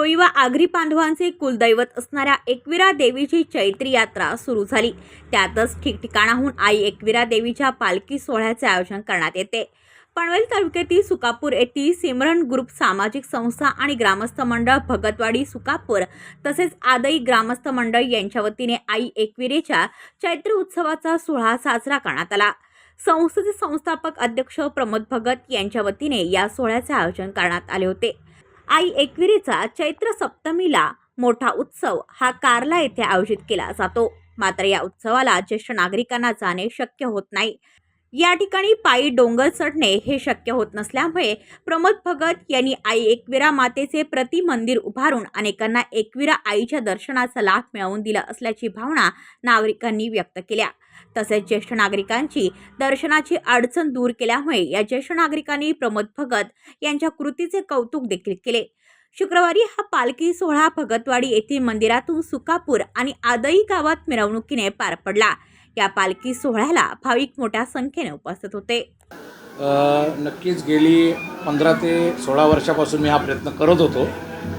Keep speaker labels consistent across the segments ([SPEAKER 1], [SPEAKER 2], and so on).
[SPEAKER 1] कोळी व आगरी बांधवांचे कुलदैवत असणाऱ्या एकविरा देवीची चैत्री यात्रा सुरू झाली. त्यातच ठिकठिकाणाहून आई एकविरा देवीच्या पालखी सोहळ्याचे आयोजन करण्यात येते. पनवेल तालुक्यातील सुकापूर येथील सिमरन ग्रुप सामाजिक संस्था आणि ग्रामस्थ मंडळ भगतवाडी सुकापूर तसेच आदई ग्रामस्थ मंडळ यांच्या वतीने आई एकविरेच्या चैत्र उत्सवाचा सोहळा साजरा करण्यात आला. संस्थेचे संस्थापक अध्यक्ष प्रमोद भगत यांच्या वतीने या सोहळ्याचे आयोजन करण्यात आले होते. आई एकविरीचा चैत्र सप्तमीला मोठा उत्सव हा कारला येथे आयोजित केला जातो. मात्र या उत्सवाला ज्येष्ठ नागरिकांना जाणे शक्य होत नाही. या ठिकाणी पायी डोंगर चढणे हे शक्य होत नसल्यामुळे प्रमोद भगत यांनी आई एकविरा मातेचे प्रति मंदिर उभारून अनेकांना एकविरा आईच्या दर्शनाचा लाभ मिळवून दिला असल्याची भावना नागरिकांनी व्यक्त केल्या. तसेच ज्येष्ठ नागरिकांची दर्शनाची अडचण दूर केल्यामुळे या ज्येष्ठ नागरिकांनी प्रमोद भगत यांच्या कृतीचे कौतुक देखील केले. शुक्रवारी हा पालखी सोहळा भगतवाडी येथील मंदिरातून सुकापूर आणि आदई गावात मिरवणुकीने पार पडला. या पालखी सोहळ्याला भाविक मोठ्या संख्येने उपस्थित होते.
[SPEAKER 2] नक्कीच गेली पंधरा ते सोळा वर्षापासून मी हा प्रयत्न करत होतो.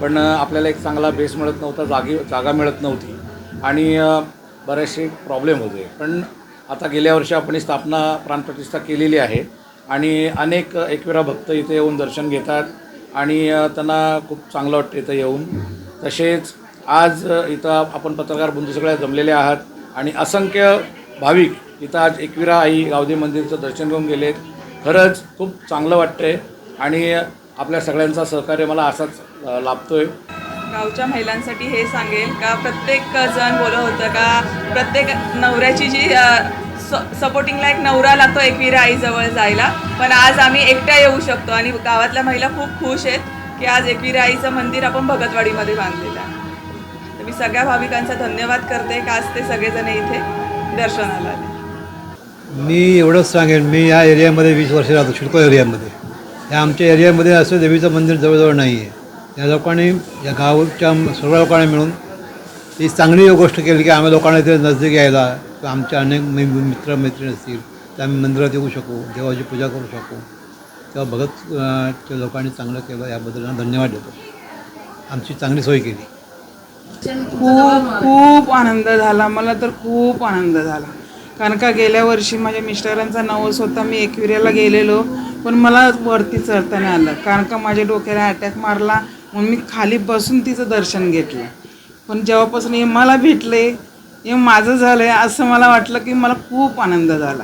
[SPEAKER 2] पण आपल्याला एक चांगला बेस मिळत नव्हता जागी जागा मिळत नव्हती. आणि बरेचसे प्रॉब्लेम होते. पण आता गेल्या वर्षी आपण ही स्थापना प्राणप्रतिष्ठा केलेली आहे आणि अनेक एकविरा भक्त इथे येऊन दर्शन घेतात आणि त्यांना खूप चांगलं वाटतं इथं येऊन. तसेच आज इथं आपण पत्रकार बंधू सगळ्या जमलेले आहात आणि असंख्य भाविक इथं आज एकविरा आई गावदे मंदिरचं दर्शन घेऊन गेलेत. खरंच खूप चांगलं वाटतंय आणि आपल्या सगळ्यांचा सहकार्य मला असाच लाभतो आहे
[SPEAKER 3] गावच्या महिलांसाठी हे सांगेल का प्रत्येक जण बोलत होतं का प्रत्येक नवऱ्याची जी सपोर्टिंगला एक नवरा लागतो एकविरा आईजवळ जायला. पण आज आम्ही एकट्या येऊ शकतो आणि गावातल्या महिला खूप खुश आहेत की आज एकविरा आईचं मंदिर आपण भगतवाडीमध्ये बांधलेलं आहे. तर मी सगळ्या भाविकांचा धन्यवाद करते का आज ते सगळेजण इथे दर्शनाला आले.
[SPEAKER 4] मी एवढंच सांगेन मी या एरियामध्ये वीस वर्ष राहतो शिडको एरियामध्ये. या आमच्या एरियामध्ये असं देवीचं मंदिर जवळजवळ नाही आहे या लोकांनी या गावच्या सर्व लोकांनी मिळून ही चांगली गोष्ट केली की आम्ही लोकांना इथे नजदीक यायला किंवा आमच्या अनेक मित्र मैत्रिणी असतील तर आम्ही मंदिरात येऊ शकू देवाची पूजा करू शकू. तेव्हा भगत च्या लोकांनी चांगलं केलं याबद्दल धन्यवाद देतो. आमची चांगली सोय केली.
[SPEAKER 3] खूप खूप आनंद झाला. मला तर खूप आनंद झाला. कारण का गेल्या वर्षी माझ्या मिस्टरांचा नवस होता मी एकविऱ्याला गेलेलो पण मला वरती चढताना आलं. कारण का माझ्या डोक्याला अटॅक मारला म्हणून मी खाली बसून तिचं दर्शन घेतलं. पण जेव्हापासून हे मला भेटले हे माझं झालं आहे असं मला वाटलं की मला खूप आनंद झाला.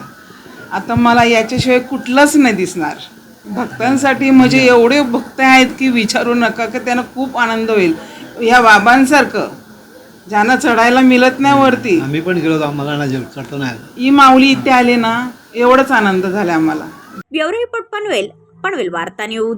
[SPEAKER 3] आता मला याच्याशिवाय कुठलंच नाही दिसणार. भक्तांसाठी म्हणजे एवढे भक्त आहेत की विचारू नका की त्यांना खूप आनंद होईल. ह्या बाबांसारखं. ज्यांना चढायला मिळत नाही वरती.
[SPEAKER 4] आम्ही पण गेलो आम्हाला नाही.
[SPEAKER 3] ही माऊली इथे आले ना एवढंच आनंद झाला आम्हाला.
[SPEAKER 1] ब्युरो रिपोर्ट पनवेल पनवेल वार्ता न्यूज.